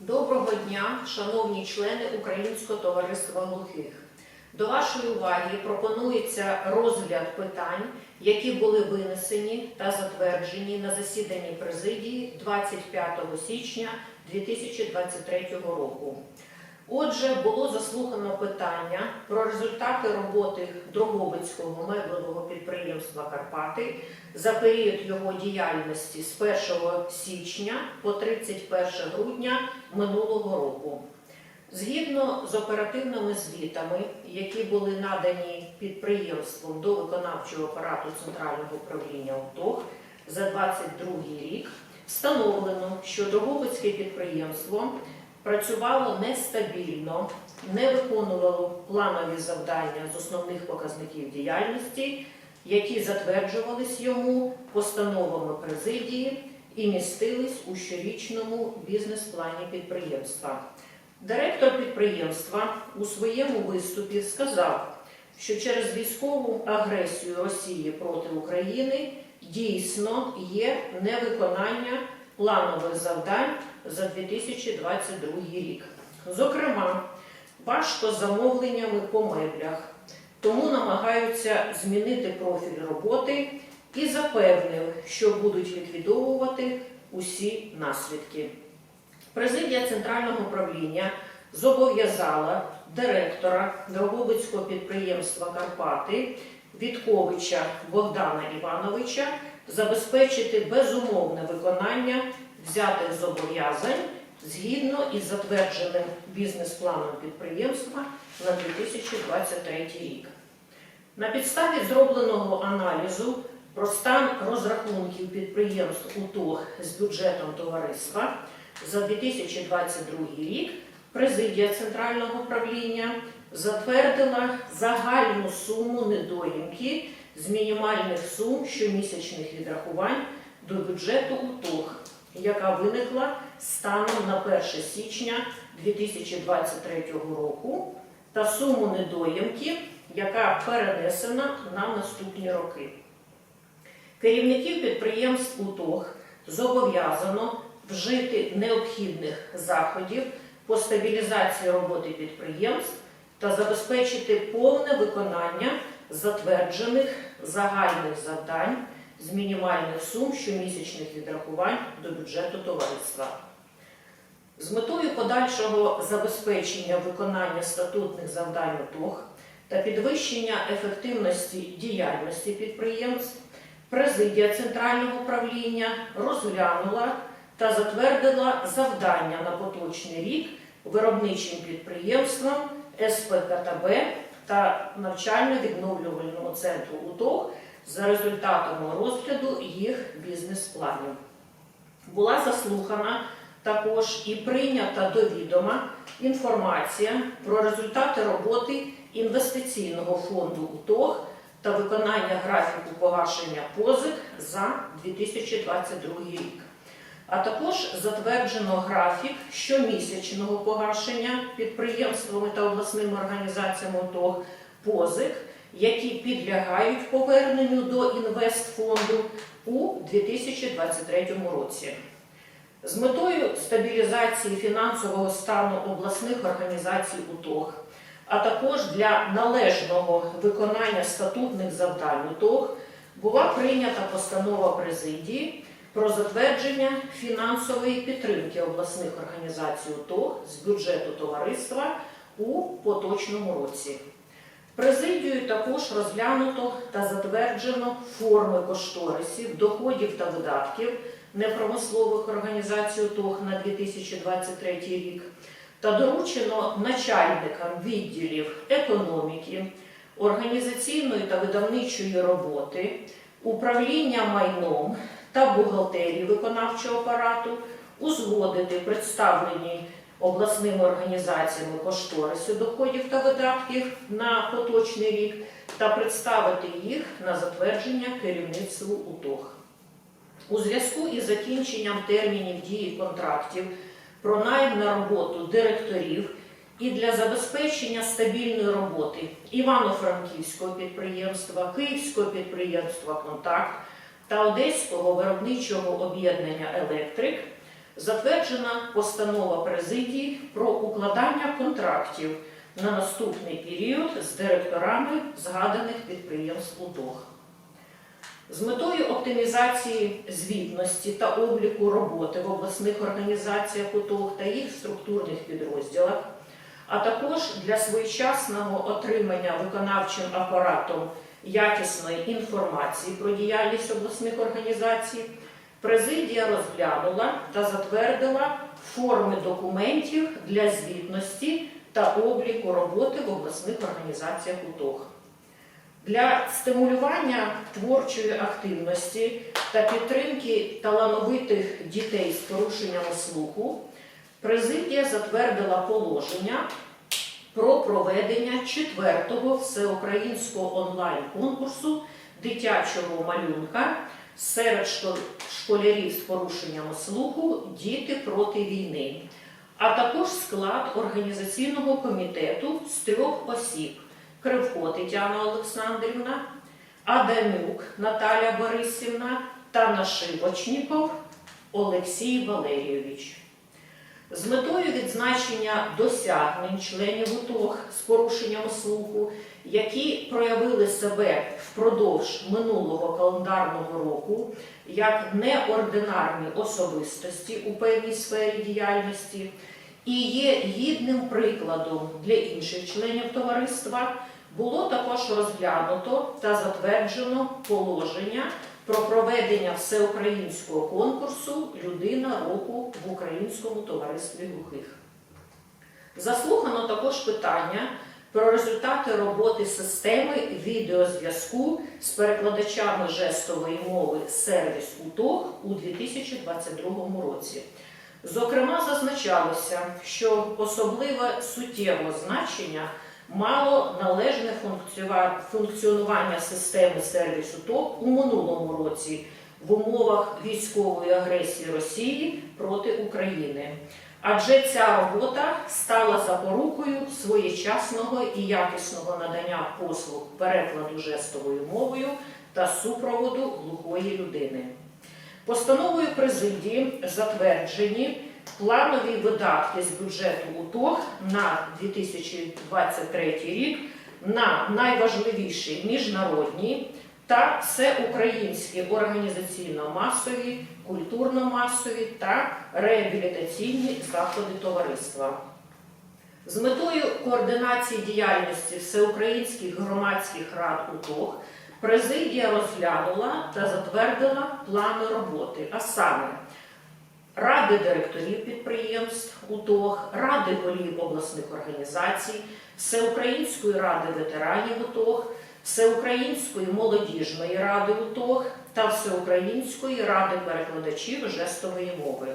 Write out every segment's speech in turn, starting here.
Доброго дня, шановні члени Українського товариства глухих. До вашої уваги пропонується розгляд питань, які були винесені та затверджені на засіданні президії 25 січня 2023 року. Отже, було заслухано питання про результати роботи Дрогобицького меблевого підприємства Карпати за період його діяльності з 1 січня по 31 грудня минулого року. Згідно з оперативними звітами, які були надані підприємством до виконавчого апарату Центрального управління УТОГ за 2022 рік, встановлено, що Дрогобицьке підприємство працювало нестабільно, не виконувало планові завдання з основних показників діяльності, які затверджувались йому постановами президії і містились у щорічному бізнес-плані підприємства. Директор підприємства у своєму виступі сказав, що через військову агресію Росії проти України дійсно є невиконання планових завдань за 2022 рік. Зокрема, важко замовленнями по меблях, тому намагаються змінити профіль роботи і запевнив, що будуть ліквідовувати усі наслідки. Президія Центрального управління зобов'язала директора Дрогобицького підприємства Карпати Вітковича Богдана Івановича забезпечити безумовне виконання взятих зобов'язань згідно із затвердженим бізнес-планом підприємства на 2023 рік. На підставі зробленого аналізу про стан розрахунків підприємств УТОГ з бюджетом товариства за 2022 рік президія Центрального управління затвердила загальну суму недоїмки з мінімальних сум щомісячних відрахувань до бюджету УТОГ, яка виникла станом на 1 січня 2023 року, та суму недоїмки, яка перенесена на наступні роки. Керівників підприємств УТОГ зобов'язано вжити необхідних заходів по стабілізації роботи підприємств та забезпечити повне виконання затверджених загальних завдань з мінімальних сум щомісячних відрахувань до бюджету товариства. З метою подальшого забезпечення виконання статутних завдань УТОГ та підвищення ефективності діяльності підприємств, президія Центрального управління розглянула та затвердила завдання на поточний рік виробничим підприємствам СПКТБ та навчально-відновлювальному центру УТОГ за результатами розгляду їх бізнес-планів. Була заслухана також і прийнята до відома інформація про результати роботи інвестиційного фонду УТОГ та виконання графіку погашення позик за 2022 рік. А також затверджено графік щомісячного погашення підприємствами та обласними організаціями УТОГ позик, які підлягають поверненню до інвестфонду у 2023 році. З метою стабілізації фінансового стану обласних організацій УТОГ, а також для належного виконання статутних завдань УТОГ була прийнята постанова президії про затвердження фінансової підтримки обласних організацій УТОГ з бюджету товариства у поточному році. Президією також розглянуто та затверджено форми кошторисів, доходів та видатків непромислових організацій УТОГ на 2023 рік та доручено начальникам відділів економіки, організаційної та видавничої роботи, управління майном та бухгалтерії виконавчого апарату узгодити представлені обласними організаціями кошториси доходів та видатків на поточний рік та представити їх на затвердження керівництву УТОГ. У зв'язку із закінченням термінів дії контрактів про найм на роботу директорів і для забезпечення стабільної роботи Івано-Франківського підприємства, Київського підприємства Контакт та Одеського виробничого об'єднання Електрик затверджена постанова президії про укладання контрактів на наступний період з директорами згаданих підприємств УТОГ. З метою оптимізації звітності та обліку роботи в обласних організаціях УТОГ та їх структурних підрозділах, а також для своєчасного отримання виконавчим апаратом якісної інформації про діяльність обласних організацій, президія розглянула та затвердила форми документів для звітності та обліку роботи в обласних організаціях УТОГ. Для стимулювання творчої активності та підтримки талановитих дітей з порушеннями слуху президія затвердила положення про проведення четвертого всеукраїнського онлайн-конкурсу дитячого малюнка серед школярів з порушеннями слуху Діти проти війни, а також склад організаційного комітету з трьох осіб. Кривко Тетяна Олександрівна, Адамюк Наталя Борисівна та Нашивочніков Олексій Валерійович. З метою відзначення досягнень членів УТОГ з порушенням слуху, які проявили себе впродовж минулого календарного року як неординарні особистості у певній сфері діяльності і є гідним прикладом для інших членів товариства, було також розглянуто та затверджено положення про проведення всеукраїнського конкурсу Людина року в Українському товаристві глухих. Заслухано також питання про результати роботи системи відеозв'язку з перекладачами жестової мови сервіс УТОГ у 2022 році. Зокрема, зазначалося, що особливе суттєве значення мало належне функціонування системи сервісу ТОК у минулому році в умовах військової агресії Росії проти України. Адже ця робота стала запорукою своєчасного і якісного надання послуг перекладу жестовою мовою та супроводу глухої людини. Постановою президії затверджені планові видатки з бюджету УТОГ на 2023 рік на найважливіші міжнародні та всеукраїнські організаційно-масові, культурно-масові та реабілітаційні заходи товариства. З метою координації діяльності всеукраїнських громадських рад УТОГ президія розглянула та затвердила плани роботи, а саме ради директорів підприємств УТОГ, ради голів обласних організацій, Всеукраїнської ради ветеранів УТОГ, Всеукраїнської молодіжної ради УТОГ та Всеукраїнської ради перекладачів жестової мови.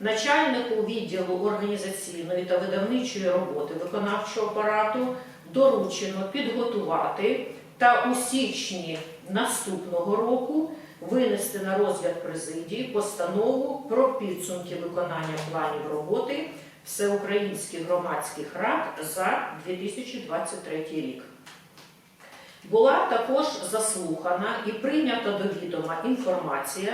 Начальнику відділу організаційної та видавничої роботи виконавчого апарату доручено підготувати та у січні наступного року винести на розгляд президії постанову про підсумки виконання планів роботи всеукраїнських громадських рад за 2023 рік. Була також заслухана і прийнята до відома інформація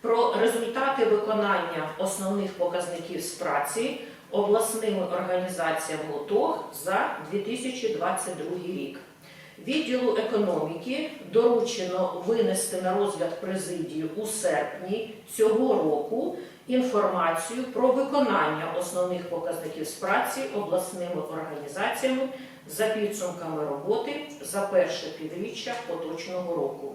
про результати виконання основних показників з праці обласними організаціями ОТОГ за 2022 рік. Відділу економіки доручено винести на розгляд президії у серпні цього року інформацію про виконання основних показників з праці обласними організаціями за підсумками роботи за перше півріччя поточного року.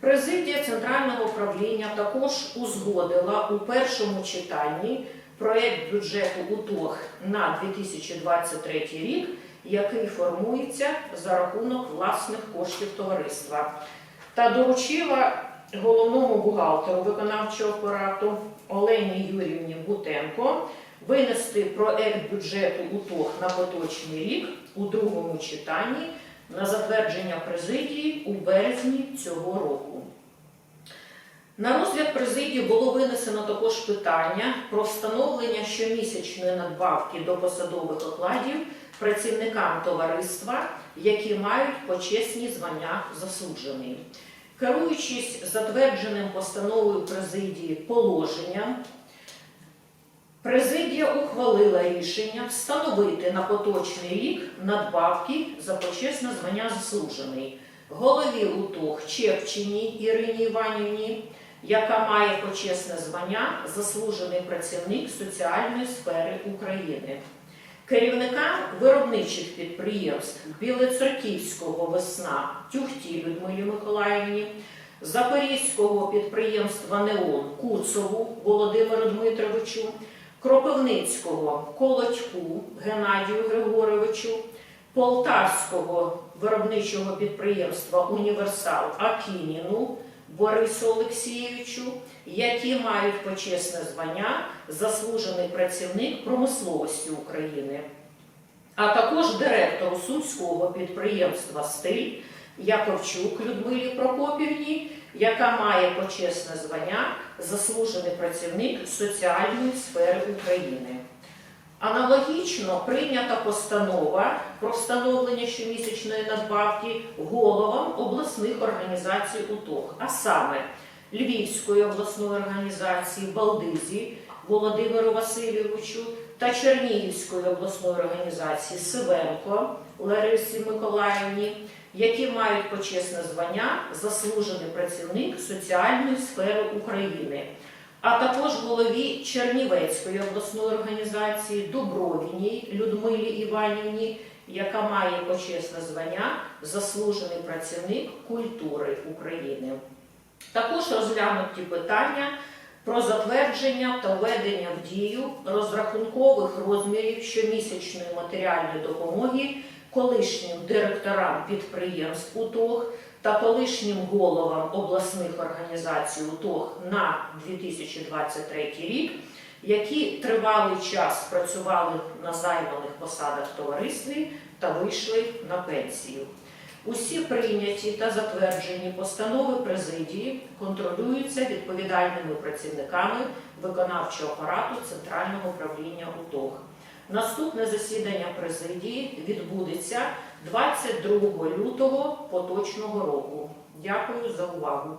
Президія Центрального управління також узгодила у першому читанні проект бюджету УТОГ на 2023 рік, який формується за рахунок власних коштів товариства, та доручила головному бухгалтеру виконавчого апарату Олені Юрівні Бутенко винести проект бюджету УТОГ на поточний рік у другому читанні на затвердження президії у березні цього року. На розгляд президії було винесено також питання про встановлення щомісячної надбавки до посадових окладів працівникам товариства, які мають почесні звання заслужений. Керуючись затвердженим постановою президії положенням Президія ухвалила рішення встановити на поточний рік надбавки за почесне звання заслужений голові УТОГ Чепчині Ірині Іванівні, яка має почесне звання заслужений працівник соціальної сфери України. Керівникам виробничих підприємств Білоцерківського весна Тюхті Людмилі Миколаївні, Запорізького підприємства Неон Куцову Володимиру Дмитровичу, Кропивницького Колодьку Геннадію Григоровичу, Полтавського виробничого підприємства Універсал Акініну Борису Олексійовичу, які мають почесне звання заслужений працівник промисловості України, а також директору сумського підприємства Стиль Яковчук Людмилі Прокопівні, яка має почесне звання заслужений працівник соціальної сфери України. Аналогічно прийнята постанова про встановлення щомісячної надбавки головам обласних організацій УТОГ, а саме Львівської обласної організації Балдизі Володимиру Васильовичу та Чернігівської обласної організації Сивенко Ларисі Миколаївні, які мають почесне звання заслужений працівник соціальної сфери України а також голові Чернівецької обласної організації Дубровіній Людмилі Іванівні, яка має почесне звання заслужений працівник культури України. Також розглянуті питання про затвердження та введення в дію розрахункових розмірів щомісячної матеріальної допомоги колишнім директорам підприємств УТОГ та колишнім головам обласних організацій УТОГ на 2023 рік, які тривалий час працювали на займаних посадах товаристві та вийшли на пенсію. Усі прийняті та затверджені постанови президії контролюються відповідальними працівниками виконавчого апарату Центрального управління УТОГ. Наступне засідання президії відбудеться 22 лютого поточного року. Дякую за увагу.